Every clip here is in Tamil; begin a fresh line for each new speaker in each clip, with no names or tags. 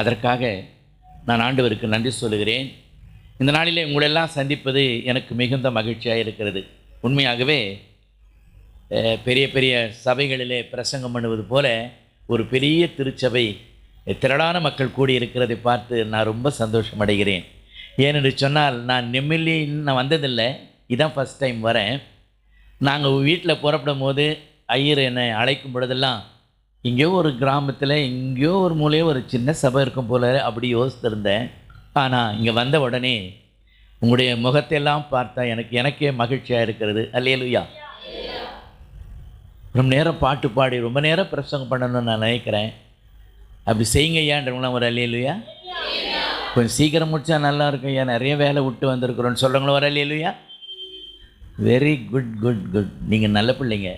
அதற்காக நான் ஆண்டவருக்கு நன்றி சொல்லுகிறேன். இந்த நாளிலே உங்களெல்லாம் சந்திப்பது எனக்கு மிகுந்த மகிழ்ச்சியாக இருக்கிறது. உண்மையாகவே பெரிய பெரிய சபைகளிலே பிரசங்கம் பண்ணுவது போல ஒரு பெரிய திருச்சபை திரளான மக்கள் கூடி இருக்கிறதை பார்த்து நான் ரொம்ப சந்தோஷம் அடைகிறேன் ஏனென்று சொன்னால் நான் நெம்மில்லின்னு நான் வந்ததில்லை. இதான் ஃபஸ்ட் டைம் வரேன். நாங்கள் வீட்டில் புறப்படும் போது ஐயர் என்னை அழைக்கும் பொழுதெல்லாம் எங்கேயோ ஒரு கிராமத்தில் எங்கேயோ ஒரு மூலையோ ஒரு சின்ன சபை இருக்கும் போல அப்படி யோசித்திருந்தேன். ஆனால் இங்கே வந்த உடனே உங்களுடைய முகத்தையெல்லாம் பார்த்தா எனக்கு எனக்கே மகிழ்ச்சியாக இருக்கிறது. அல்லையலுயா ரொம்ப நேரம் பாட்டு பாடி ரொம்ப நேரம் பிரசங்கம் பண்ணணும்னு நான் நினைக்கிறேன். அப்படி செய்யுங்க ஐயான்றவங்களாம் ஒரு அல்லையலுயா கொஞ்சம் சீக்கிரம் முடித்தா நல்லா இருக்கும் ஐயா நிறைய வேலை விட்டு வந்திருக்கிறோன்னு சொல்கிறவங்களும் ஒரு hallelujah very good good good நீங்கள் நல்ல பிள்ளைங்க.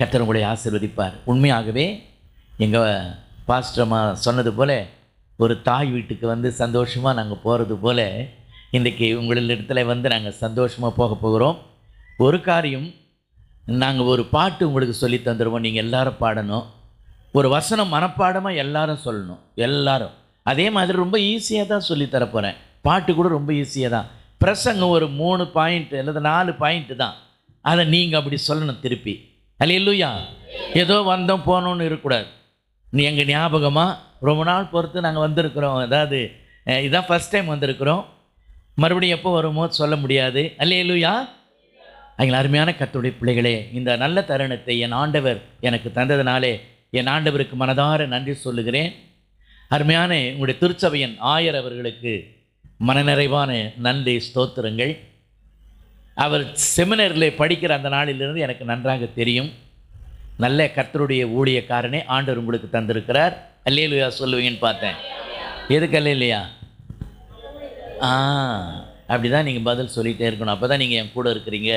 கர்த்தர் உங்களை ஆசீர்வதிப்பார். உண்மையாகவே எங்கள் பாஸ்டர்மா சொன்னது போல் ஒரு தாய் வீட்டுக்கு வந்து சந்தோஷமாக நாங்கள் போகிறது போல் இன்றைக்கி உங்களிடத்துல வந்து நாங்கள் சந்தோஷமாக போக போகிறோம். ஒரு காரியம் நாங்கள் ஒரு பாட்டு உங்களுக்கு சொல்லி தந்துடுவோம் நீங்கள் எல்லோரும் பாடணும். ஒரு வசனம் மனப்பாடமாக எல்லாரும் சொல்லணும் எல்லாரும். அதே மாதிரி ரொம்ப ஈஸியாக தான் சொல்லி தரப்போகிறேன் பாட்டு கூட ரொம்ப ஈஸியாக தான். பிரசங்கம் ஒரு மூணு பாயிண்ட்டு அல்லது நாலு பாயிண்ட்டு தான். அதை நீங்கள் அப்படி சொல்லணும் திருப்பி. அல்லையா ஏதோ வந்தோம் போனோன்னு இருக்கக்கூடாது நீ எங்கள் ஞாபகமாக ரொம்ப நாள் பொறுத்து நாங்கள் வந்திருக்கிறோம். அதாவது இதுதான் இதான் ஃபஸ்ட் டைம் வந்திருக்கிறோம். மறுபடியும் எப்போ வருமோ சொல்ல முடியாது. அல்லையா எங்கள் அருமையான கத்துடைய பிள்ளைகளே இந்த நல்ல தருணத்தை என் ஆண்டவர் எனக்கு தந்ததினாலே என் ஆண்டவருக்கு மனதார நன்றி சொல்லுகிறேன். அருமையான உங்களுடைய திருச்சபையின் ஆயர் அவர்களுக்கு மனநிறைவான நன்றி ஸ்தோத்திரங்கள். அவர் செமினரில் படிக்கிற அந்த நாளிலிருந்து எனக்கு நன்றாக தெரியும். நல்ல கர்த்தருடைய ஊழியக்காரனே ஆண்டவர் உங்களுக்கு தந்திருக்கிறார். அல்லையா சொல்லுவீங்கன்னு பார்த்தேன். எதுக்கு அல்லையா ஆ அப்படி தான் நீங்கள் பதில் சொல்லிகிட்டே இருக்கணும். அப்போ தான் நீங்கள் என் கூட இருக்கிறீங்க.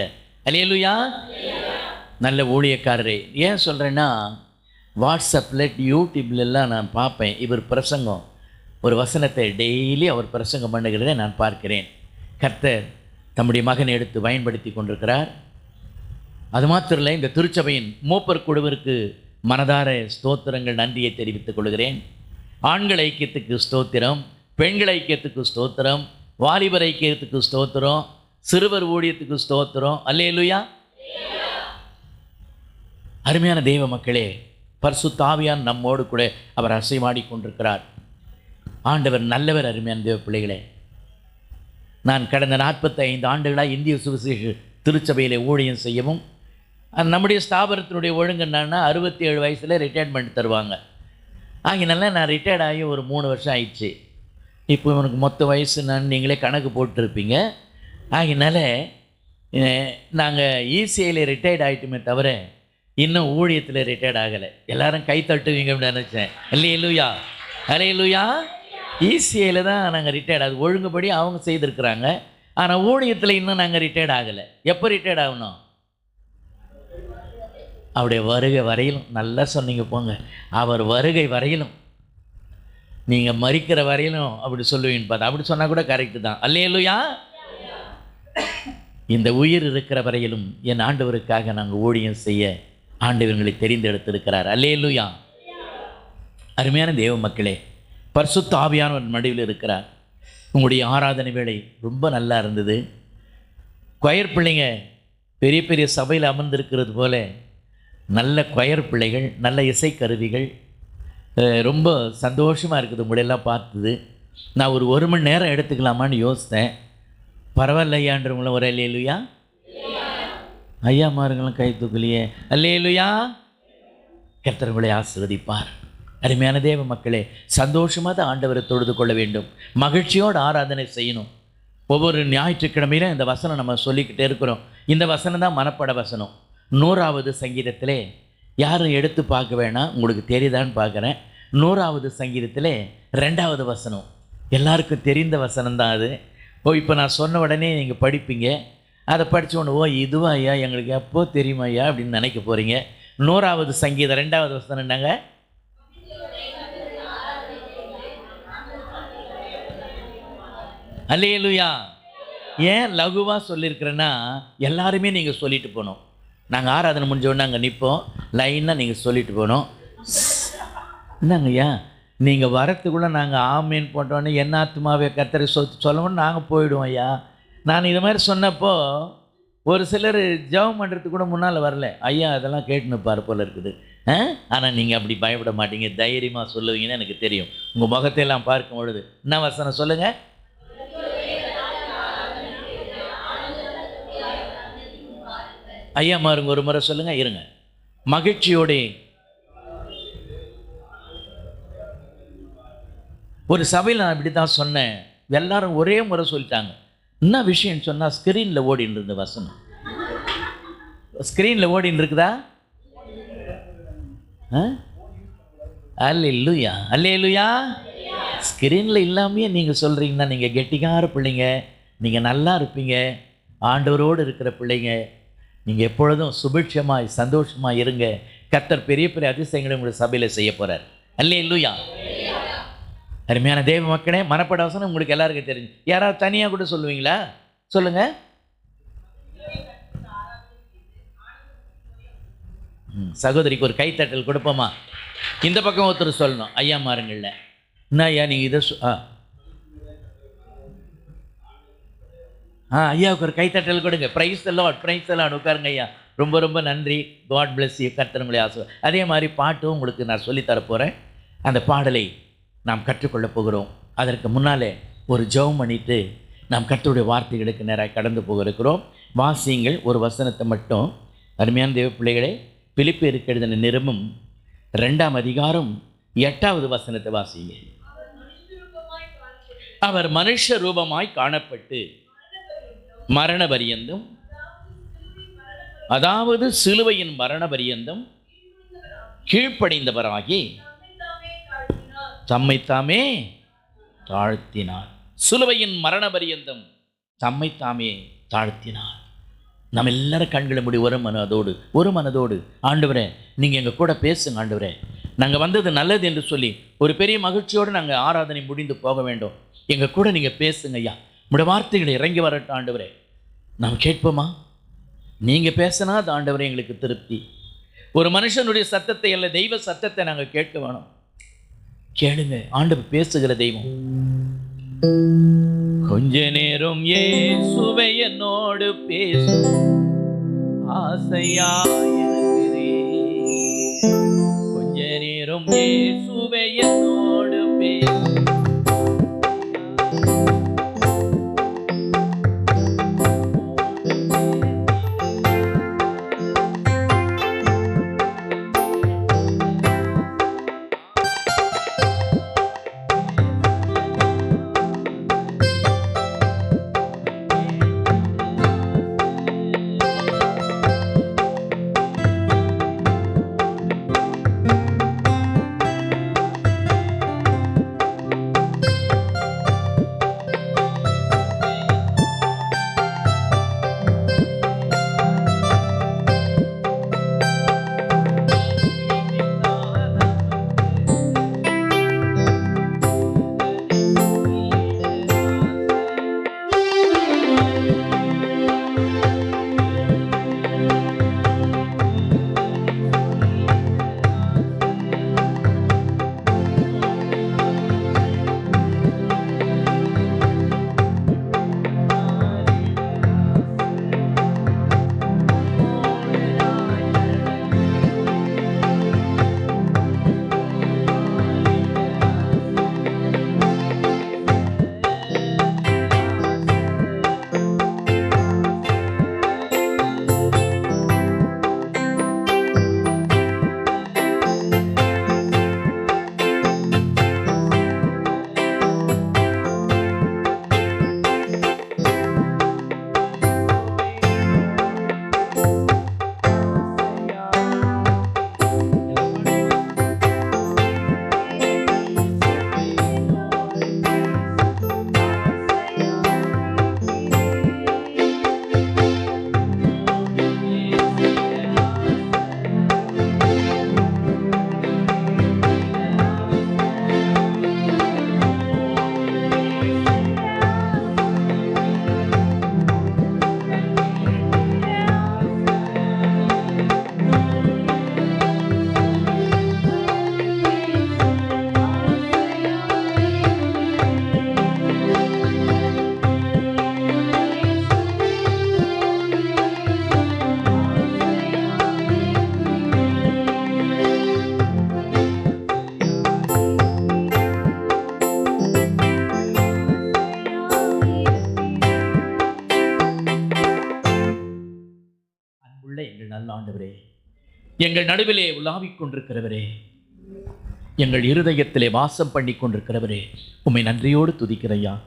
அல்லேலுயா? நல்ல ஊழியக்காரரே. ஏன் சொல்கிறேன்னா வாட்ஸ்அப்பில் யூடியூப்லலாம் நான் பார்ப்பேன். இவர் பிரசங்கம். ஒரு வசனத்தை டெய்லி அவர் பிரசங்கம் பண்ணுகிறதை நான் பார்க்கிறேன். கர்த்தர் தம்முடைய மகனை எடுத்து பயன்படுத்தி கொண்டிருக்கிறார். அது மாத்திரம் இல்லை இந்த திருச்சபையின் மூப்பர் குழுவிற்கு மனதார ஸ்தோத்திரங்கள் நன்றியை தெரிவித்துக் கொள்கிறேன். ஆண்கள் ஐக்கியத்துக்கு ஸ்தோத்திரம் பெண்கள் ஐக்கியத்துக்கு ஸ்தோத்திரம் வாலிபர் ஐக்கியத்துக்கு ஸ்தோத்திரம் சிறுவர் ஊழியத்துக்கு ஸ்தோத்திரம். அல்லேலுயா. அருமையான தெய்வ மக்களே பரிசுத்தாவியான் நம்மோடு கூட அவர் அசைமாடி கொண்டிருக்கிறார். ஆண்டவர் நல்லவர் அருமையான தேவ பிள்ளைகளே. நான் கடந்த நாற்பத்தைந்து ஆண்டுகளாக இந்திய சுவிசேஷ திருச்சபையில் ஊழியம் செய்யவும் நம்முடைய ஸ்தாபனத்தினுடைய ஒழுங்கு என்னன்னா அறுபத்தி ஏழு வயசில் ரிட்டையர்மெண்ட் தருவாங்க. ஆகினால நான் ரிட்டையர்ட் ஆகி ஒரு மூணு வருஷம் ஆயிடுச்சு. இப்போ இவனுக்கு மொத்த வயசு நான் நீங்களே கணக்கு போட்டிருப்பீங்க. ஆகினால நாங்கள் இசிஐயில் ரிட்டையர்ட் ஆகிட்டுமே தவிர இன்னும் ஊழியத்தில் ரிட்டையர்ட் ஆகலை. எல்லாரும் கை தட்டுவீங்க அப்படின்னு நினச்சேன். இல்லையிலுயா அலையிலுயா இசிஐயில் தான் நாங்கள் ரிட்டையர்ட் ஆகுது ஒழுங்குபடி அவங்க செய்திருக்கிறாங்க. ஆனால் ஊழியத்தில் இன்னும் நாங்கள் ரிட்டையர்ட் ஆகலை. எப்போ ரிட்டையர்ட் ஆகணும்? அவருடைய வருகை வரையிலும் நல்லா சொன்னீங்க போங்க. அவர் வருகை வரையிலும் நீங்கள் மறிக்கிற வரையிலும் அப்படி சொல்லுவீங்க பார்த்தா அப்படி சொன்னால் கூட கரெக்டு தான். அல்லையலுயா இந்த உயிர் இருக்கிற வரையிலும் என் ஆண்டவருக்காக நாங்கள் ஊழியம் செய்ய ஆண்டவர்களை தெரிந்தெடுத்திருக்கிறார். அல்லேலுயா. அருமையான தேவ மக்களே பரிசுத்த ஆவியானவர் மடிவில் இருக்கிறார். உங்களுடைய ஆராதனை வேலை ரொம்ப நல்லா இருந்தது. கொயர் பிள்ளைங்க பெரிய பெரிய சபையில் அமர்ந்திருக்கிறது போல நல்ல கொயர் பிள்ளைகள் நல்ல இசைக்கருவிகள். ரொம்ப சந்தோஷமாக இருக்குது உங்களையெல்லாம் பார்த்தது. நான் ஒரு ஒரு மணி நேரம் எடுத்துக்கலாமான்னு யோசித்தேன். பரவாயில்ல ஐயான்றவங்களும் ஒரு அல்லேலுயா? ஐயா மாருங்களும் கை தூக்கலையே. அல்லேலுயா? கர்த்தர்களை உங்களை அருமையான தேவ மக்களே சந்தோஷமாக தான் ஆண்டவரை தொழுது கொள்ள வேண்டும். மகிழ்ச்சியோடு ஆராதனை செய்யணும். ஒவ்வொரு ஞாயிற்றுக்கிழமையிலும் இந்த வசனம் நம்ம சொல்லிக்கிட்டே இருக்கிறோம். இந்த வசனம் தான் மனப்பட வசனம். நூறாவது சங்கீதத்திலே யாரும் எடுத்து பார்க்க வேணாம் உங்களுக்கு தெரியுதான்னு பார்க்குறேன். நூறாவது சங்கீதத்திலே ரெண்டாவது வசனம். எல்லாருக்கும் தெரிந்த வசனம் தான் அது. ஓ இப்போ நான் சொன்ன உடனே நீங்கள் படிப்பீங்க. அதை படித்த உடனே ஓ இதுவா ஐயா? எங்களுக்கு எப்போ தெரியுமா ஐயா? அப்படின்னு நினைக்க போகிறீங்க நூறாவது சங்கீதம் ரெண்டாவது வசனம் என்னங்க? அல்லையலுயா ஏன் லகுவாக சொல்லியிருக்கிறேன்னா எல்லாருமே நீங்கள் சொல்லிட்டு போகணும். நாங்கள் ஆராதனை முடிஞ்சோடனே அங்கே நிற்போம் லைனாக நீங்கள் சொல்லிட்டு போகணும். என்னங்க ஐயா? நீங்கள் வரத்துக்குள்ளே நாங்கள் ஆமீன் போட்டோன்னே என்ன ஆத்மாவே கத்தரை சொ சொல்லணும்னு நாங்கள் போயிடுவோம் ஐயா. நான் இது மாதிரி சொன்னப்போ ஒரு சிலர் ஜெபம் பண்ணுறதுக்கு கூட முன்னால் வரல. ஐயா அதெல்லாம் கேட்டுன்னு போல் போல இருக்குது. ஆனால் நீங்கள் அப்படி பயப்பட மாட்டீங்க. தைரியமாக சொல்லுவீங்கன்னு எனக்கு தெரியும். உங்கள் முகத்தையெல்லாம் பார்க்கும் பொழுது. என்ன வசனம் சொல்லுங்கள் ஐயா மாருங்க ஒரு முறை சொல்லுங்க இருங்க. மகிழ்ச்சியோடே. ஒரு சபையில் நான் இப்படி தான் சொன்னேன். எல்லாரும் ஒரே முறை சொல்லிட்டாங்க. என்ன விஷயம்னு சொன்னால் ஸ்க்ரீனில் ஓடின்னு இருந்த வசனம். ஸ்க்ரீனில் ஓடின்னு இருக்குதா அல்லேலூயா. அல்லேலூயா? ஸ்க்ரீனில் இல்லாமையே நீங்கள் சொல்கிறீங்கன்னா நீங்கள் கெட்டிக்கார பிள்ளைங்க. நீங்கள் நல்லா இருப்பீங்க. ஆண்டவரோடு இருக்கிற பிள்ளைங்க. நீங்கள் எப்பொழுதும் சுபிட்சமாய் சந்தோஷமாக இருங்க. கர்த்தர் பெரிய பெரிய அதிசயங்களை உங்களுடைய சபையில் செய்ய போகிறார் இல்லையா அருமையான தேவ மக்களே மனப்பட வசனம் உங்களுக்கு எல்லாருக்கும் தெரிஞ்சு. யாராவது தனியாக கூட சொல்லுவீங்களா? சொல்லுங்க. சகோதரிக்கு ஒரு கைத்தட்டல் கொடுப்போமா? இந்த பக்கம் ஒருத்தர் சொல்லணும். ஐயா மாருங்கள்ல. என்ன ஐயா நீங்கள் இதை சொ- ஆ ஐயாவுக்கு ஒரு கைத்தட்டல் கொடுங்க. ப்ரைஸ் எல்லாம் ப்ரைஸ் எல்லாம் உட்காருங்க ஐயா. ரொம்ப ரொம்ப நன்றி. God bless you. கர்த்தருங்களை ஆசை அதே மாதிரி பாட்டும் உங்களுக்கு நான் சொல்லித் தரப் போகிறேன் அந்த பாடலை நாம் கற்றுக்கொள்ளப் போகிறோம். அதற்கு முன்னாலே ஒரு ஜெபம் பண்ணிட்டு நாம் கர்த்தருடைய வார்த்தைகளுக்கு நேராக கடந்து போக இருக்கிறோம் வாசியுங்கள் ஒரு வசனத்தை மட்டும். அருமையான தேவ பிள்ளைகளே பிலிப்பியருக்கு எழுதின நிருபம் ரெண்டாம் அதிகாரம் எட்டாவது வசனத்தை வாசிங்க அவர் மனுஷ ரூபமாய் காணப்பட்டு மரண பரியந்தம் அதாவது சிலுவையின் மரண பரியந்தம் கீழ்ப்படைந்தவராகி தம்மைத்தாமே தாழ்த்தினார். சிலுவையின் மரண பரியந்தம் தம்மைத்தாமே தாழ்த்தினார். நம்ம எல்லாரும் கண்களை முடி ஒரு மனதோடு ஒரு மனதோடு ஆண்டவரே நீங்கள் எங்கள் கூட பேசுங்க ஆண்டவரே. நாங்கள் வந்தது நல்லது என்று சொல்லி ஒரு பெரிய மகிழ்ச்சியோடு நாங்கள் ஆராதனை முடிந்து போக வேண்டும். எங்கள் கூட நீங்கள் பேசுங்க ஐயா. உடைய வார்த்தைகளை இறங்கி வரட்டும் ஆண்டவரே. நாம் கேட்போமா? நீங்கள் பேசினா அது ஆண்டவரே எங்களுக்கு திருப்தி. ஒரு மனுஷனுடைய சத்தத்தை அல்ல தெய்வ சத்தத்தை நாங்கள் கேட்க வேணும். கேளுங்க ஆண்டவர் பேசுகிற தெய்வம். கொஞ்ச நேரம் ஏ என்னோடு பேசு. ஆசையா கொஞ்ச நேரம் சுவையனோடு என்னோடு நல்ல ஆண்டவரே எங்கள் நடுவிலே உலாவிக் கொண்டிருக்கிறவரே எங்கள் இருதயத்திலே வாசம் பண்ணி கொண்டிருக்கிறவரே உண்மை நன்றியோடு துதிக்கிறையா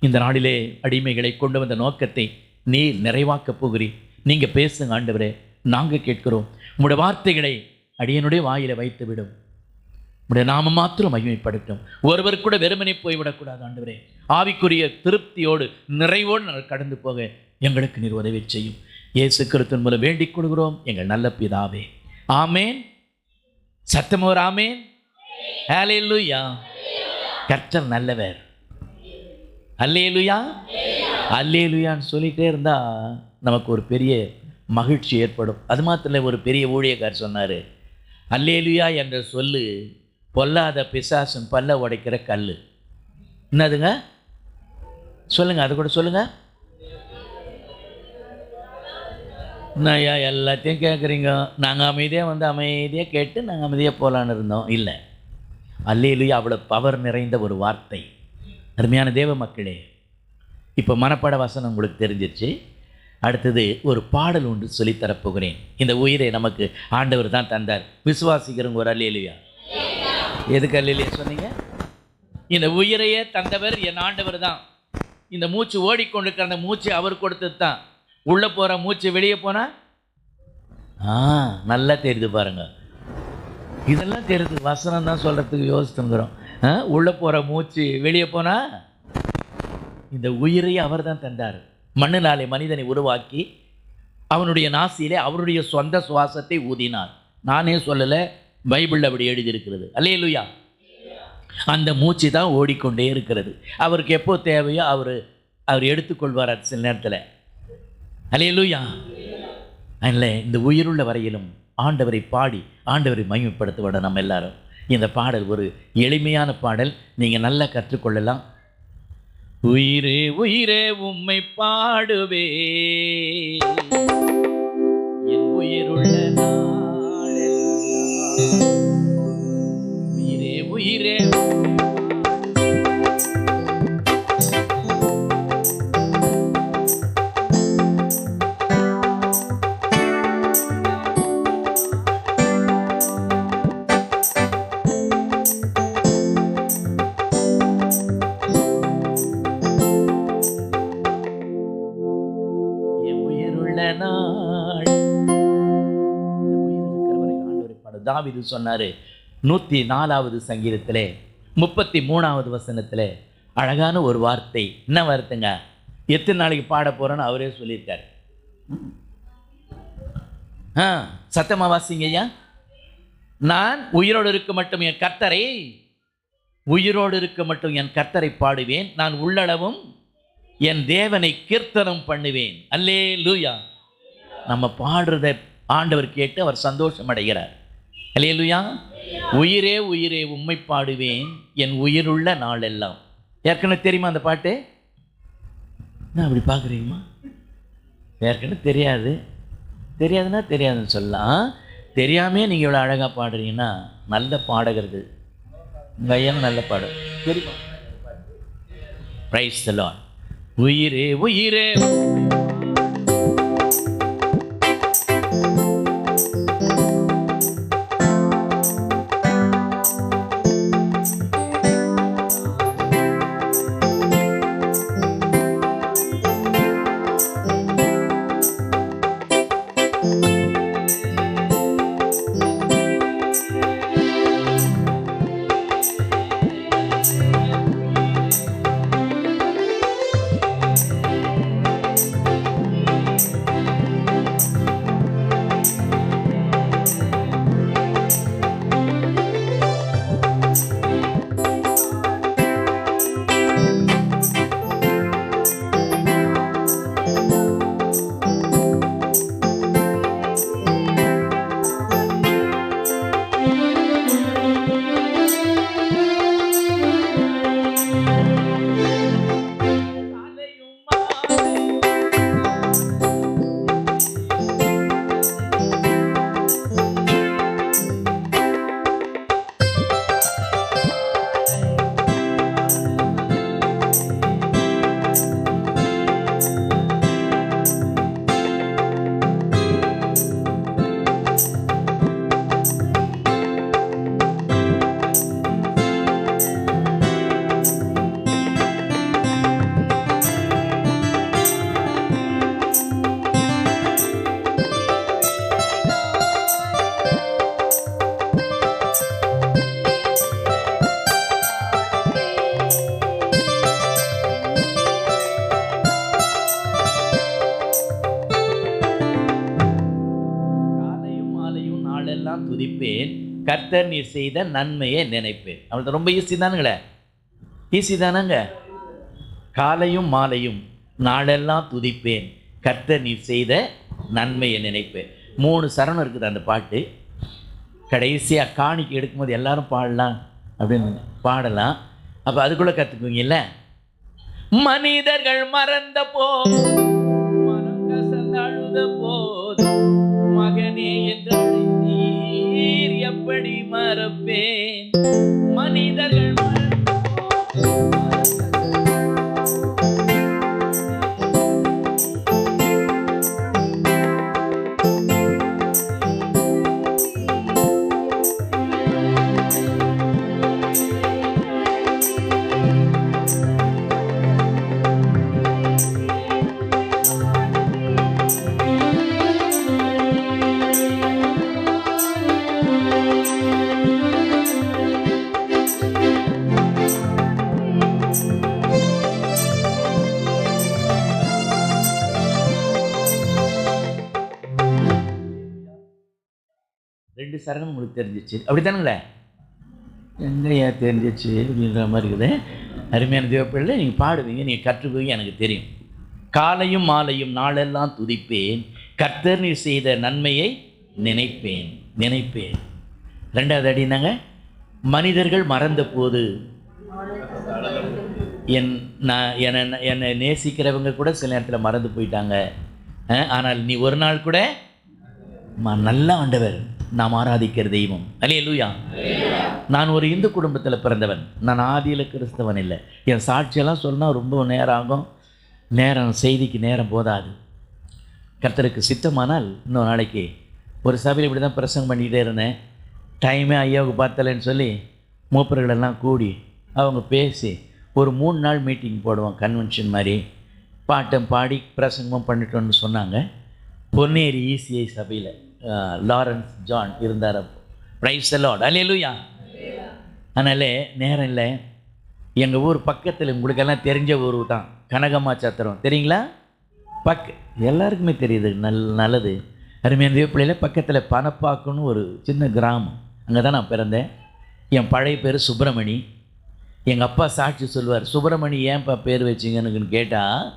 இந்த நாளிலே அடிமைகளை கொண்டு வந்த நோக்கத்தை நீர் நிறைவாக்கப் போகிறீர். நீங்கள் பேசுங்க ஆண்டவரே. நாங்கள் கேட்கிறோம். உங்களுடைய வார்த்தைகளை அடியனுடைய வாயில வைத்து விடும் உடைய நாம மாத்திரம் மகிமைப்படுத்தும். ஒருவர் கூட வெறுமனே போய்விடக்கூடாது ஆண்டவரே. ஆவிக்குரிய திருப்தியோடு நிறைவோடு நாங்கள் கடந்து போக எங்களுக்கு நீர் உதவி செய்யும். இயேசு கிறிஸ்துவின் மூலம் வேண்டிக் கொள்கிறோம். எங்கள் நல்ல பிதாவே. ஆமேன். சத்தமோர் ஆமேன். ஹalleluya. கர்த்தர் நல்லவர். அல்லேலுயா அல்லேலுயான்னு சொல்லிகிட்டே இருந்தால் நமக்கு ஒரு பெரிய மகிழ்ச்சி ஏற்படும். அது மாத்திரம் ஒரு பெரிய ஊழியக்கார் சொன்னார். அல்லேலுயா என்ற சொல்லு பொல்லாத பிசாசன் பல்ல உடைக்கிற கல் என்னதுங்க? சொல்லுங்கள் அது கூட சொல்லுங்கள் என்னய்யா எல்லாத்தையும் கேட்குறீங்க நாங்கள் அமைதியாக வந்து அமைதியாக கேட்டு நாங்கள் அமைதியாக போகலான்னு இருந்தோம். இல்லை. அல்லையிலேயே அவ்வளோ பவர் நிறைந்த ஒரு வார்த்தை. அருமையான தேவ மக்களே இப்போ மனப்பாட வசனம் உங்களுக்கு தெரிஞ்சிருச்சு. அடுத்தது ஒரு பாடல் ஒன்று சொல்லித்தரப்போகிறேன் இந்த உயிரை நமக்கு ஆண்டவர் தான் தந்தார். விசுவாசிக்கிறவங்க ஒரு அல்லையிலையா எதுக்கு அல்லையிலையா சொன்னீங்க? இந்த உயிரையே தந்தவர் என் ஆண்டவர் தான். இந்த மூச்சு ஓடிக்கொண்டிருக்கிற அந்த மூச்சு அவர் கொடுத்தது தான். உள்ளே போகிற மூச்சு வெளியே போனால் ஆ நல்லா தெரியுது பாருங்க. இதெல்லாம் தெரியுது. வசனம் தான் சொல்கிறதுக்கு யோசித்துங்கிறோம் ஆ உள்ளே போகிற மூச்சு வெளியே போனால் இந்த உயிரை அவர் தான் தந்தார். மண்ணினாலே மனிதனை உருவாக்கி அவனுடைய நாசியிலே அவருடைய சொந்த சுவாசத்தை ஊதினார். நானே சொல்லலை பைபிளில் அப்படி எழுதியிருக்கிறது. அல்லேலுயா. அந்த மூச்சு தான் ஓடிக்கொண்டே இருக்கிறது. அவருக்கு எப்போ தேவையோ அவர் அவர் எடுத்துக்கொள்வார் சில நேரத்தில். அலையலூயா அதில் இந்த உயிருள்ள வரையிலும் ஆண்டவரை பாடி ஆண்டவரை மகிமைப்படுத்துவோட நம்ம எல்லாரும். இந்த பாடல் ஒரு எளிமையான பாடல். நீங்கள் நல்லா கற்றுக்கொள்ளலாம். உயிரே உயிரே உம்மை பாடுவே. என் உயிருள்ள நாளெல்லாம். உயிரே உயிரே தாவிது சொன்னாரு நூற்றி நாலாவது சங்கீதத்தில் முப்பத்தி மூணாவது வசனத்தில் அழகான ஒரு வார்த்தை. என்ன வார்த்தைங்க? எத்தனை நாளைக்கு பாட போறேன்னு அவரே சொல்லியிருக்கார். ஆ சத்தமா வாசிங்க ஐயா. நான் உயிரோடு இருக்க மட்டும் என் கர்த்தரை உயிரோடு இருக்க மட்டும் என் கர்த்தரை பாடுவேன். நான் உள்ளளவும் என் தேவனை கீர்த்தனம் பண்ணுவேன். அல்லே லூயா நம்ம பாடுறத ஆண்டவர் கேட்டு அவர் சந்தோஷம் அடைகிறார் அலையலுயா உயிரே உயிரே உண்மை பாடுவேன் என் உயிருள்ள நாளெல்லாம். ஏற்கனவே தெரியுமா அந்த பாட்டு? என்ன அப்படி பார்க்குறீங்கம்மா ஏற்கனவே தெரியாது. தெரியாதுன்னா தெரியாதுன்னு சொல்லலாம். தெரியாமே நீங்கள் இவ்வளோ அழகாக பாடுறீங்கன்னா நல்ல பாடகர்கள் உங்கள் நல்ல பாடம் தெரியுமா? பிரைஸ் தலான் உயிரே உயிரே. கர்த்தர் நீர் செய்த நன்மையை நினைப்பேன். அவளுக்கு ரொம்ப ஈஸி தானுங்களே. ஈஸி தானங்க? காலையும் மாலையும் நாளெல்லாம் துதிப்பேன். கர்த்தர் நீர் செய்த நன்மையை நினைப்பேன். மூணு சரணம் இருக்குது அந்த பாட்டு. கடைசியாக காணிக்கை எடுக்கும்போது எல்லாரும் பாடலாம் அப்படின்னு பாடலாம். அப்போ அதுக்குள்ளே கற்றுக்குவீங்கல்ல மனிதர்கள் மறந்த போது மனம் கசந்து அழுத போது மகனே என்று எப்படி மறப்பேன். மனிதர்கள் ரெண்டு சரணம் உங்களுக்கு தெரிஞ்சிச்சு. அப்படித்தானுங்களே? எங்கேயா தெரிஞ்சிச்சு அப்படின்ற மாதிரி இருக்குது. அருமையான தேவப்பிள்ளை நீங்கள் பாடுவீங்க நீங்கள் கற்றுக்குவீங்க எனக்கு தெரியும். காலையும் மாலையும் நாளெல்லாம் துதிப்பேன். கர்த்தர் நீ செய்த நன்மையை நினைப்பேன் நினைப்பேன். ரெண்டாவது அடினாங்க மனிதர்கள் மறந்த போது என் நான் என்னை என்னை நேசிக்கிறவங்க கூட சில நேரத்தில் மறந்து போயிட்டாங்க. ஆனால் நீ ஒரு நாள் கூட ம- நல்ல ஆண்டவர். நாம் ஆராதிக்கிற தெய்வம். அலே லூயா நான் ஒரு இந்து குடும்பத்தில் பிறந்தவன். நான் ஆதியில் கிறிஸ்தவன் இல்லை. என் சாட்சியெல்லாம் சொன்னால் ரொம்ப நேரம் ஆகும் நேரம் செய்திக்கு நேரம் போதாது. கர்த்தருக்கு சித்தமானால் இன்னொரு நாளைக்கு ஒரு சபையில் இப்படி தான் பிரசங்கம் பண்ணிக்கிட்டே இருந்தேன். டைமே ஐயாவுக்கு பார்த்தலன்னு சொல்லி மூப்பர்கள் எல்லாம் கூடி அவங்க பேசி ஒரு மூணு நாள் மீட்டிங் போடுவோம் கன்வென்ஷன் மாதிரி. பாட்டம் பாடி பிரசங்கமும் பண்ணிட்டோன்னு சொன்னாங்க. பொன்னேரி இசிஐ சபையில். லாரன்ஸ் ஜான் இருந்தார் அப்போ. ப்ரைஸ் லார்ட் அலையலூயா அதனால் நேரம் இல்லை. எங்கள் ஊர் பக்கத்தில் உங்களுக்கெல்லாம் தெரிஞ்ச ஊர் தான். கனகம்மா சத்திரம். தெரியுங்களா? பக் எல்லாருக்குமே தெரியுது. நல் நல்லது. அருமையான தேவப்பிள்ளையில் பக்கத்தில் பணப்பாக்குன்னு ஒரு சின்ன கிராமம். அங்கே தான் நான் பிறந்தேன். என் பழைய பேர் சுப்பிரமணி. எங்கள் அப்பா சாட்சி சொல்லுவார் சுப்பிரமணி ஏன்ப்பா பேர் வச்சிங்கன்னு கேட்டால்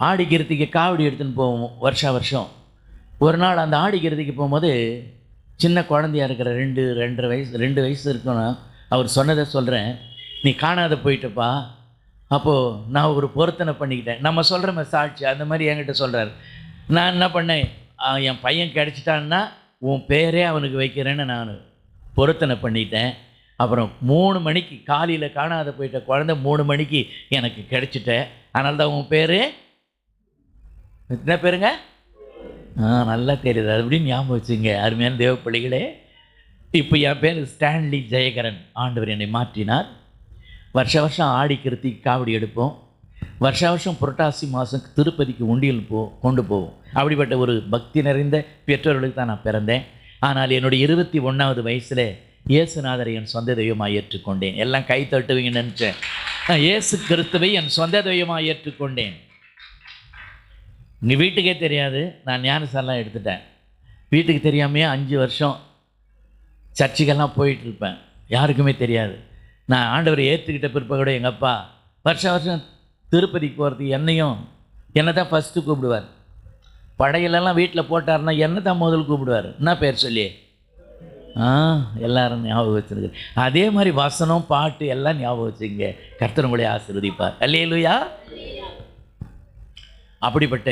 ஆடிக்கிறதுக்கு காவடி எடுத்துன்னு போவோம் வருஷா வருஷம். ஒரு நாள் அந்த ஆடிக்கிறதுக்கு போகும்போது சின்ன குழந்தையா இருக்கிற ரெண்டு ரெண்டரை வயசு ரெண்டு வயசு இருக்கணும் அவர் சொன்னதை சொல்கிறேன் நீ காணாத போயிட்டப்பா. அப்போது நான் ஒரு பொருத்தனை பண்ணிக்கிட்டேன். நம்ம சொல்கிறோமே சாட்சி அந்த மாதிரி என்கிட்ட சொல்கிறார் நான் என்ன பண்ணேன்? என் பையன் கிடச்சிட்டான்னா உன் பேரே அவனுக்கு வைக்கிறேன்னு நான் பொருத்தனை பண்ணிட்டேன். அப்புறம் மூணு மணிக்கு காலையில் காணாத போயிட்ட குழந்தை மூணு மணிக்கு எனக்கு கிடச்சிட்டேன் அதனால தான் உன் பேர் என்ன பேருங்க? நல்லா தெரியுது. அது அப்படின்னு ஞாபகம் வச்சுங்க அருமையான தேவ பிள்ளைகளே இப்போ என் பேர் ஸ்டான்லி ஜெயகரன். ஆண்டவர் என்னை மாற்றினார். வருஷ வருஷம் ஆடி கிருத்திக்கு காவடி எடுப்போம். வருஷ வருஷம் புரட்டாசி மாதம் திருப்பதிக்கு உண்டியல் போ கொண்டு போவோம். அப்படிப்பட்ட ஒரு பக்தி நிறைந்த பெற்றோர்களுக்கு தான் நான் பிறந்தேன். ஆனால் என்னுடைய இருபத்தி ஒன்றாவது வயசில் இயேசுநாதரை என் சொந்த தெய்வமாக ஏற்றுக்கொண்டேன். எல்லாம் கை தட்டுவீங்கன்னு நினச்சேன். இயேசு கிறிஸ்துவை என் சொந்த தெய்வமாக ஏற்றுக்கொண்டேன். நீ வீட்டுக்கே தெரியாது நான் ஞானசாலாம் எடுத்துட்டேன். வீட்டுக்கு தெரியாமையே அஞ்சு வருஷம் சர்ச்சுக்கெல்லாம் போயிட்டு இருப்பேன் யாருக்குமே தெரியாது. நான் ஆண்டவரை ஏற்றுக்கிட்ட பிற்ப கூட எங்கள் அப்பா வருஷம் வருஷம் திருப்பதிக்கு போகிறதுக்கு என்னையும் என்னை தான் ஃபஸ்ட்டு கூப்பிடுவார். படையிலெல்லாம் வீட்டில் போட்டாருன்னா என்ன தான் முதல் கூப்பிடுவார். என்ன பேர் சொல்லி? ஆ எல்லாரும் ஞாபகம் வச்சுருக்கு அதே மாதிரி வசனம் பாட்டு எல்லாம் ஞாபகம் வச்சுங்க கர்த்தர் உங்களை ஆசிர்வதிப்பார். அல்லையிலுயா அப்படிப்பட்ட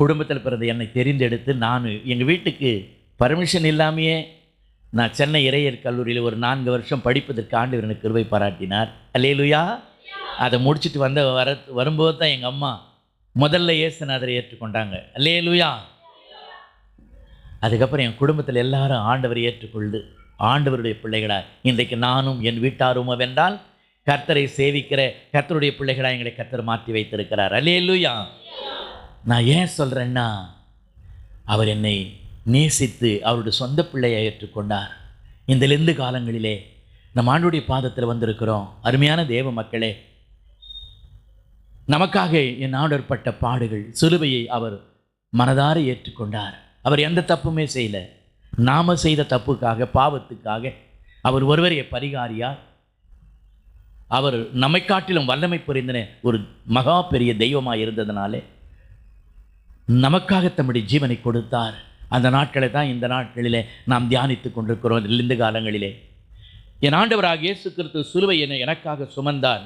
குடும்பத்தில் பிறந்த என்னை தெரிந்தெடுத்து நான் எங்கள் வீட்டுக்கு பர்மிஷன் இல்லாமையே நான் சென்னை இறையர் கல்லூரியில் ஒரு நான்கு வருஷம் படிப்பதற்கு ஆண்டவர் எனக்கு கிருவை பாராட்டினார். அல்லேலுயா. அதை முடிச்சுட்டு வந்த வர வரும்போது தான் எங்கள் அம்மா முதல்ல இயேசுநாதரை ஏற்றுக்கொண்டாங்க. அல்லேலுயா. அதுக்கப்புறம் என் குடும்பத்தில் எல்லாரும் ஆண்டவரை ஏற்றுக்கொண்டு ஆண்டவருடைய பிள்ளைகளாக இன்றைக்கு நானும் என் வீட்டாரும் வென்றால் கர்த்தரை சேவிக்கிற கர்த்தருடைய பிள்ளைகளா எங்களை கர்த்தர் மாற்றி வைத்திருக்கிறார். அல்லேலுயா. நான் ஏன் சொல்கிறேன்னா அவர் என்னை நேசித்து அவருடைய சொந்த பிள்ளையை ஏற்றுக்கொண்டார். இந்த லெந்து காலங்களிலே நம் ஆண்டுடைய பாதத்தில் வந்திருக்கிறோம். அருமையான தேவ மக்களே நமக்காக என் ஆண்டவர் பட்ட பாடுகள் சிலுவையை அவர் மனதார ஏற்றுக்கொண்டார். அவர் எந்த தப்புமே செய்யல. நாம செய்த தப்புக்காக பாவத்துக்காக அவர் ஒருவரைய பரிகாரியார். அவர் நம்மை காட்டிலும் வல்லமை புரிந்தன ஒரு மகா பெரிய தெய்வமாக இருந்ததுனாலே நமக்காக தம்முடைய ஜீவனை கொடுத்தார். அந்த நாட்களை தான் இந்த நாட்களிலே நாம் தியானித்து கொண்டிருக்கிறோம். இந்த காலங்களிலே. என் ஆண்டவராக இயேசு கிறிஸ்து சிலுவை என்னை எனக்காக சுமந்தார்.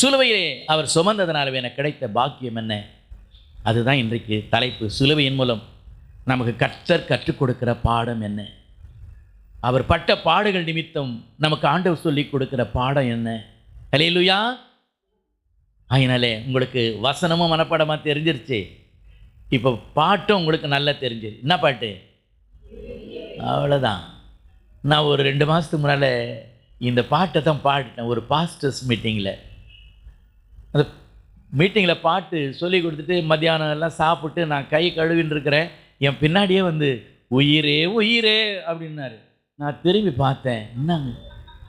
சிலுவையிலே அவர் சுமந்ததனால எனக்கு கிடைத்த பாக்கியம் என்ன? அதுதான் இன்றைக்கு தலைப்பு. சிலுவையின் மூலம் நமக்கு கர்த்தர் கற்றுக் கொடுக்கிற பாடம் என்ன? அவர் பட்ட பாடுகள் நிமித்தம் நமக்கு ஆண்டவர் சொல்லி கொடுக்கிற பாடம் என்ன? ஹலேலுயா அதனாலே உங்களுக்கு வசனமும் மனப்பாடமாக தெரிஞ்சிருச்சு. இப்போ பாட்டும் உங்களுக்கு நல்லா தெரிஞ்சிரு என்ன பாட்டு? அவ்வளோதான் நான் ஒரு ரெண்டு மாதத்துக்கு முன்னால் இந்த பாட்டை தான் பாடிட்டேன் ஒரு பாஸ்டர்ஸ் மீட்டிங்கில் அந்த மீட்டிங்கில் பாட்டு சொல்லி கொடுத்துட்டு மத்தியானம் எல்லாம் சாப்பிட்டு நான் கை கழுவின்னு இருக்கிறேன். என் பின்னாடியே வந்து உயிரே உயிரே அப்படின்னாரு. நான் திரும்பி பார்த்தேன் என்னங்க?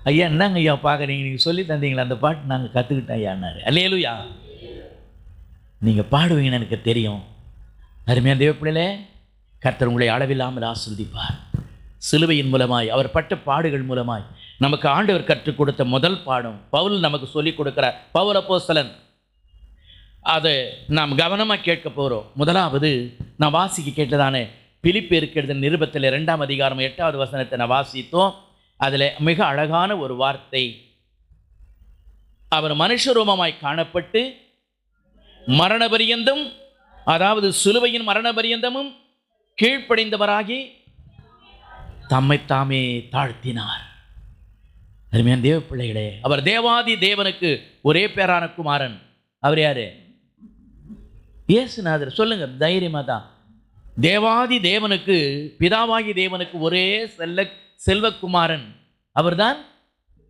ஐயா என்னங்க ஐயா பார்க்குறீங்க? நீங்கள் சொல்லி தந்தீங்களா அந்த பாட்டு நாங்கள் கற்றுக்கிட்டோம் ஐயான்னாரு அல்லேலுயா. நீங்கள் பாடுவீங்கன்னு எனக்கு தெரியும். அருமையான தேவப்பிள்ளையிலே கர்த்தர் உங்களை அளவில்லாமல் ஆசிர்வதிப்பார் சிலுவையின் மூலமாய் அவர் பட்ட பாடுகள் மூலமாய் நமக்கு ஆண்டவர் கற்றுக் கொடுத்த முதல் பாடம் பவுல் நமக்கு சொல்லிக் கொடுக்கிறார் பவுல் அப்போஸ்தலன். அதை நாம் கவனமாக கேட்க போகிறோம் முதலாவது நான் வாசிக்க கேட்டதானே பிலிப்பு இருக்கிறது நிருபத்தில் இரண்டாம் அதிகாரம் எட்டாவது வசனத்தை நான் வாசித்தோம். அதில் மிக அழகான ஒரு வார்த்தை. அவர் மனுஷரூபமாய் காணப்பட்டு மரண பரியந்தம் அதாவது சிலுவையின் மரண பரியந்தமும் கீழ்ப்படைந்தவராகி தம்மைத்தாமே தாழ்த்தினார். அருமையான தேவ பிள்ளைகளே அவர் தேவாதி தேவனுக்கு ஒரே பேரான குமாரன். அவர் யாரு? இயேசுநாதர். சொல்லுங்க தைரியமா தான். தேவாதி தேவனுக்கு பிதாவாகி தேவனுக்கு ஒரே செல்ல செல்வக்குமாரன் அவர்தான்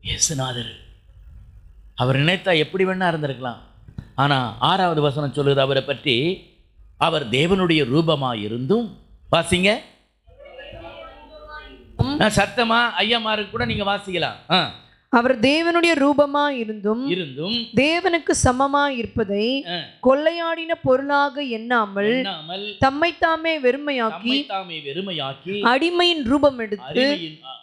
இயேசுநாதர். அவர் நினைத்தா எப்படி வேணா இருந்திருக்கலாம். ஆனால் ஆறாவது வசனம் சொல்லுது அவரை பற்றி அவர் தேவனுடைய ரூபமாக இருந்தும் வாசிங்க சத்தமா ஐயமாருக்கு கூட நீங்க வாசிக்கலாம். ஆ,
அவர் தேவனுடைய ரூபமா இருந்தும்
இருந்தும்
தேவனுக்கு சமமா இருப்பதை கொள்ளையாடின பொருளாக எண்ணாமல்
எண்ணாமல்
தம்மைத்தாமே வெறுமையாக்கி
தம்மை தாமே வெறுமையாக்கி
அடிமையின் ரூபம் எடுத்து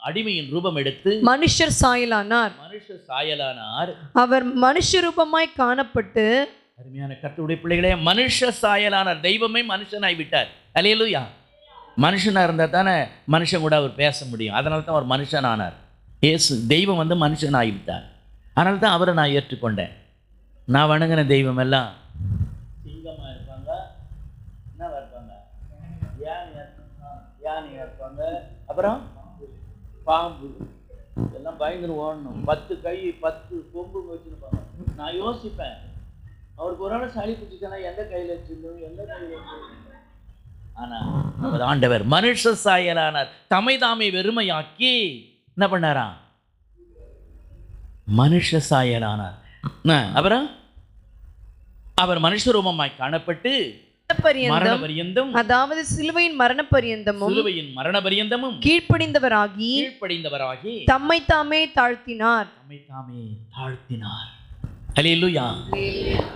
அடிமையின் ரூபம் எடுத்து
மனுஷர் சாயலானார்.
மனுஷ சாயலானார்.
அவர் மனுஷ ரூபமாய் காணப்பட்டு
அருமையான கர்த்தருடைய பிள்ளைகளே மனுஷ சாயலானார். தெய்வமே மனுஷனாய் விட்டார். அலையலுயா மனுஷனாக இருந்தால் தானே மனுஷன் கூட அவர் பேச முடியும். அதனால தான் அவர் மனுஷனானார். இயேசு தெய்வம் வந்து மனுஷன் விட்டார் அதனால தான் அவரை நான் ஏற்றுக்கொண்டேன். நான் வணங்கின தெய்வம் எல்லாம் சிங்கமாக இருப்பாங்க. என்னவா இருப்பாங்க? யானை யானையாக இருப்பாங்க. அப்புறம் பாம்பு. எல்லாம் பயங்கர ஓடணும். பத்து கை பத்து கொம்பு வச்சுருப்பாங்க. நான் யோசிப்பேன். அவருக்கு ஒரு நாள் சளி பிடிச்சிச்சுன்னா எந்த கையில் வச்சிருந்தோம்? எந்த கையில் வச்சிருந்தோம்? ஆனால் அவர் ஆண்டவர் மனுஷ சாயலானார். தம்மை தாமே வெறுமையாக்கி என்ன பண்ணாராம் மனுஷ சாயலானார் அப்புறம்? அவர் மனுஷ ரூபமாய் காணப்பட்டு
அதாவது சிலுவையின் மரண பரியந்தமும்
சிலுவையின் மரண பரியந்தமும்
கீழ்ப்படிந்தவராகி
கீழ்ப்படிந்தவராகி
தம்மைத்தாமே தாழ்த்தினார்.
தம்மை தாமே தாழ்த்தினார். அல்லேலூயா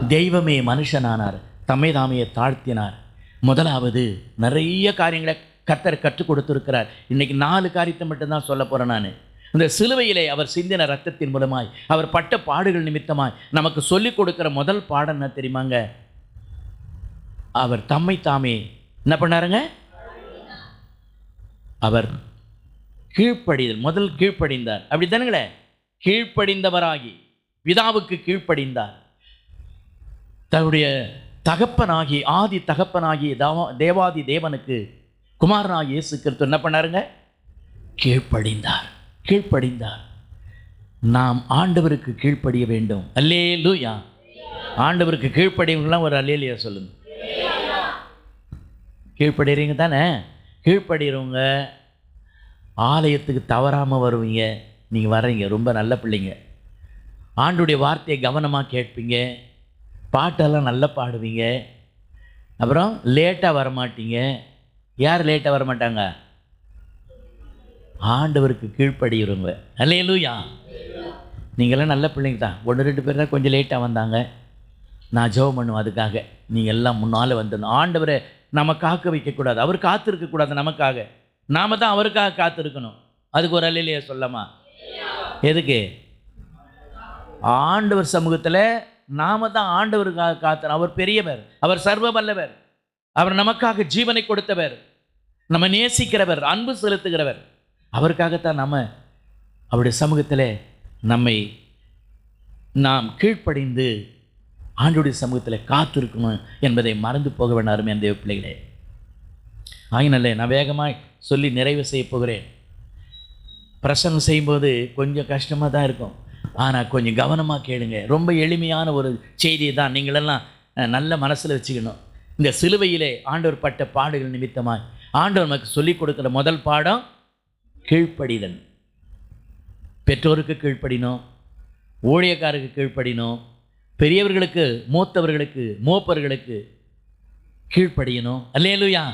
தெய்வமே மனுஷனானார். தம்மை தாமே தாழ்த்தினார். முதலாவது நிறைய காரியங்களை கத்தர் கற்றுக் கொடுத்துருக்கிறார். இன்னைக்கு நாலு காரியத்தை மட்டும்தான் சொல்ல போறேன் நான். இந்த சிலுவையிலே அவர் சிந்தின ரத்தத்தின் மூலமாய் அவர் பட்ட பாடுகள் நிமித்தமாய் நமக்கு சொல்லிக் கொடுக்குற முதல் பாடம் என்ன தெரியுமாங்க? அவர் தம்மை தாமே என்ன பண்ணாருங்க? அவர் கீழ்ப்படிதல் முதல் கீழ்ப்படிந்தார். அப்படி தானுங்களே கீழ்ப்படிந்தவராகி விதாவுக்கு கீழ்ப்படிந்தார். தன்னுடைய தகப்பனாகி ஆதி தகப்பனாகி தேவாதி தேவனுக்கு குமாரனா இயேசு கிறிஸ்து என்ன பண்ணாருங்க? கீழ்ப்படிந்தார். கீழ்ப்படிந்தார். நாம் ஆண்டவருக்கு கீழ்ப்படிய வேண்டும். அல்லே லூயா ஆண்டவருக்கு கீழ்ப்படியவங்களாம் ஒரு அல்லேலியா சொல்லுங்க. கீழ்ப்படுறீங்க தானே? கீழ்ப்படுறவங்க ஆலயத்துக்கு தவறாமல் வருவீங்க. நீங்கள் வர்றீங்க. ரொம்ப நல்ல பிள்ளைங்க. ஆண்டுடைய வார்த்தையை கவனமாக கேட்பீங்க. பாட்டெல்லாம் நல்லா பாடுவீங்க. அப்புறம் லேட்டாக வரமாட்டீங்க. யார் லேட்டாக வரமாட்டாங்க? ஆண்டவருக்கு கீழ்ப்படுகிறவங்க அல்லேலூயா. நீங்களாம் நல்ல பிள்ளைங்க தான் ஒன்று ரெண்டு பேர் தான் கொஞ்சம் லேட்டாக வந்தாங்க. நான் ஜெபம் பண்ணுவேன் அதுக்காக. நீங்கள் எல்லாம் முன்னால் வந்துடணும் ஆண்டவரை நம்ம காக்க வைக்கக்கூடாது. அவர் காத்திருக்கக்கூடாது நமக்காக. நாம தான் அவருக்காக காத்திருக்கணும். அதுக்கு ஒரு அல்லையே சொல்லமா எதுக்கு? ஆண்டவர் சமூகத்தில் நாம தான் ஆண்டவருக்காக காத்தணும் அவர் பெரியவர். அவர் சர்வ வல்லவர். அவர் நமக்காக ஜீவனை கொடுத்தவர். நம்ம நேசிக்கிறவர் அன்பு செலுத்துகிறவர். அவருக்காகத்தான் நம்ம அவருடைய சமூகத்தில் நம்மை நாம் கீழ்ப்படைந்து ஆண்டுடைய சமூகத்தில் காத்திருக்கணும் என்பதை மறந்து போக வேண்டாருமே அந்த தேவ பிள்ளைகளே. ஆகினாலே நான் வேகமாய் சொல்லி நிறைவு செய்ய போகிறேன். பிரசங்கம் செய்யும்போது கொஞ்சம் கஷ்டமாக தான் இருக்கும். ஆனால் கொஞ்சம் கவனமாக கேளுங்க. ரொம்ப எளிமையான ஒரு செய்தியை தான் நீங்களெல்லாம் நல்ல மனசில் வச்சுக்கணும். இந்த சிலுவையிலே ஆண்டவர் பட்ட பாடுகள் நிமித்தமாய் ஆண்டவர் நமக்கு சொல்லிக் கொடுக்குற முதல் பாடம் கீழ்ப்படிதல். பெற்றோருக்கு கீழ்ப்படினோம் ஊழியக்காருக்கு கீழ்ப்படினோம் பெரியவர்களுக்கு மூத்தவர்களுக்கு மூப்பர்களுக்கு கீழ்ப்படியணும். அல்லையலுயா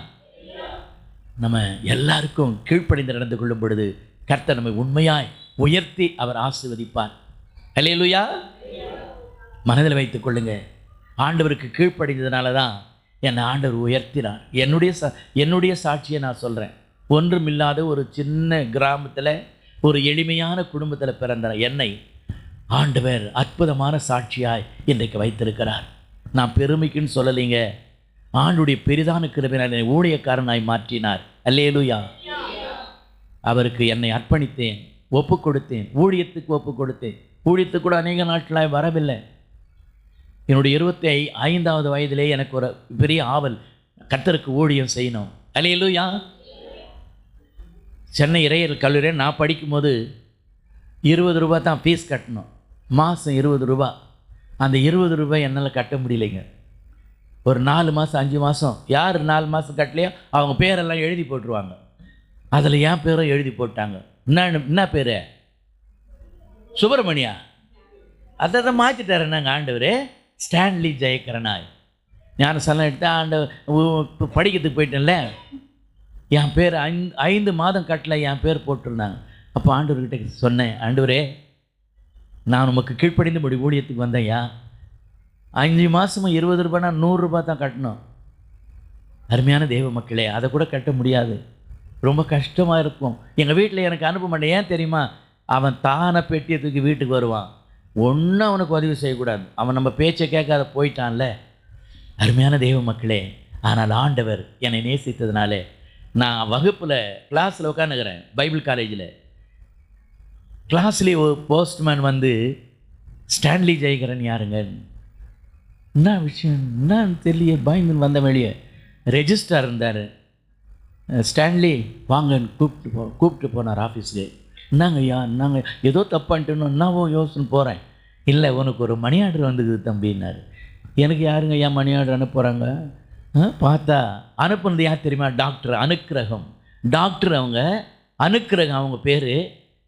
நம்ம எல்லாருக்கும் கீழ்ப்படிந்து நடந்து கொள்ளும் பொழுது கர்த்தர் நம்மை உண்மையாய் உயர்த்தி அவர் ஆசீர்வதிப்பார். அல்லையலுயா மனதில் வைத்துக் கொள்ளுங்க. ஆண்டவருக்கு கீழ்ப்படிந்ததுனால தான் என்னை ஆண்டவர் உயர்த்தினார். என்னுடைய சா என்னுடைய சாட்சியை நான் சொல்கிறேன் ஒன்றுமில்லாத ஒரு சின்ன கிராமத்தில் ஒரு எளிமையான குடும்பத்தில் பிறந்த என்னை ஆண்டவர் அற்புதமான சாட்சியாய் இன்றைக்கு வைத்திருக்கிறார். நான் பெருமைக்குன்னு சொல்லலைங்க. ஆண்டுடைய பெரிதான கிருபினால் என்னை ஊழியக்காரனாய் மாற்றினார். அல்லேலுயா. அவருக்கு என்னை அர்ப்பணித்தேன் ஒப்பு கொடுத்தேன் ஊழியத்துக்கு ஒப்பு கொடுத்தேன் ஊழியத்துக்கு கூட அநேக நாட்களாய் வரவில்லை. என்னுடைய இருபத்தி ஐ ஐந்தாவது வயதிலே எனக்கு ஒரு பெரிய ஆவல் கத்தருக்கு ஊழியம் செய்யணும். அல்லேலூயா சென்னை இறையர் கல்லூரியில் நான் படிக்கும்போது இருபது ரூபா தான் ஃபீஸ் கட்டணும். மாதம் இருபது ரூபா அந்த இருபது ரூபாய் என்னால் கட்ட முடியலைங்க. ஒரு நாலு மாதம் அஞ்சு மாதம் யார் நாலு மாதம் கட்டலையோ அவங்க பேரெல்லாம் எழுதி போட்டுருவாங்க. அதில் என் பேரும் எழுதி போட்டாங்க. என்ன என்ன பேர்? சுப்பிரமணியா. அதை தான் மாற்றிட்டார் என்னங்க ஆண்டவர்? ஸ்டான்லி ஜெயக்கரனாய் ஞானசலம் எடுத்து ஆண்டு இப்போ படிக்கிறதுக்கு போயிட்டேன்ல. என் பேர் ஐந்து ஐந்து மாதம் கட்டல என் பேர் போட்டிருந்தாங்க. அப்போ ஆண்டவர்கிட்ட சொன்னேன் ஆண்டவரே நான் உமக்கு கீழ்ப்படிந்து முடி ஊழியத்துக்கு வந்தேன்யா. அஞ்சு மாதமும் இருபது ரூபாய்னா நூறுரூபா தான் கட்டணும். அருமையான தெய்வ மக்களே அதை கூட கட்ட முடியாது. ரொம்ப கஷ்டமாக இருக்கும். எங்கள் வீட்டில் எனக்கு அனுப்ப மாட்டேன். ஏன் தெரியுமா? அவன் தானை பெட்டியை தூக்கி வீட்டுக்கு வருவான். ஒன்றும் அவனுக்கு உதவி செய்யக்கூடாது. அவன் நம்ம பேச்சை கேட்காத போயிட்டான்ல. அருமையான தெய்வ மக்களே ஆனால் ஆண்டவர் என்னை நேசித்ததுனாலே நான் வகுப்பில் கிளாஸில் உட்காந்துக்கிறேன் பைபிள் காலேஜில். கிளாஸ்லேயே ஒரு போஸ்ட்மேன் வந்து ஸ்டான்லி ஜெயகரன் யாருங்க என்ன விஷயம்? என்னன்னு தெரியலையே பயந்து வந்த வெளியே. ரெஜிஸ்டார் இருந்தார். ஸ்டான்லி வாங்கன்னு கூப்பிட்டு போ கூப்பிட்டு போனார் ஆஃபீஸ்க்கு என்னங்க ஐயா என்னங்க ஏதோ தப்பான்ட்டுன்னு என்னவோ யோசனை போகிறேன் இல்லை உனக்கு ஒரு மணி ஆர்டர் வந்துக்குது தம்பின்னாரு எனக்கு யாருங்க ஐயா மணி ஆர்டர் அனுப்புகிறாங்க பார்த்தா அனுப்புனது யார் தெரியுமா? டாக்டர் அனுக்கிரகம். டாக்டர் அவங்க அனுக்கிரகம் அவங்க பேர்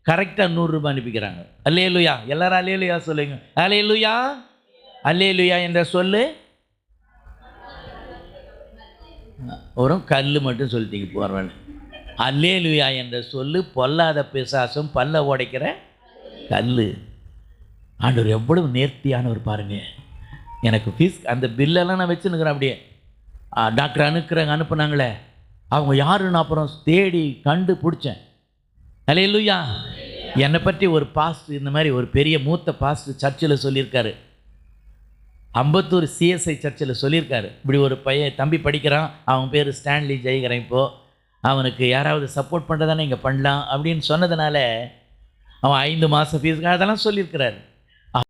கரெக்டாக நூறுரூபா அனுப்பிக்கிறாங்க. அல்லேலுயா. எல்லாரும் அல்லேலுயா சொல்லுங்க. அலேலுயா அல்லேலுயா என்ற சொல்லு. ஒரு கல் மட்டும் சொல்லிட்டீங்க போகிறவன் அல்லேலுயா என்ற சொல்லு பொல்லாத பிசாசும் பல்ல உடைக்கிற கல் ஆண்டவர் எவ்வளவு நேர்த்தியானவர் பாருங்க. எனக்கு ஃபீஸ் அந்த பில்லெல்லாம் நான் வச்சுன்னுக்கிறேன் அப்படியே. டாக்டர் அனுக்கிறாங்க அனுப்புனாங்களே. அவங்க யாருன்னு அப்புறம் தேடி கண்டு பிடிச்சேன் அல்லேலூயா. என்னை பற்றி ஒரு பாஸ்ட் இந்த மாதிரி ஒரு பெரிய மூத்த பாஸ்ட் சர்ச்சில் சொல்லியிருக்காரு. அம்பத்தூர் சிஎஸ்ஐ சர்ச்சில் சொல்லியிருக்காரு. இப்படி ஒரு பையன் தம்பி படிக்கிறான். அவன் பேர் ஸ்டான்லி ஜெயிக்கிறேன் இப்போ. அவனுக்கு யாராவது சப்போர்ட் பண்ணுறதானே இங்கே பண்ணலாம் அப்படின்னு சொன்னதுனால அவன் ஐந்து மாதம் ஃபீஸுக்கு அதெல்லாம் சொல்லியிருக்கிறாரு.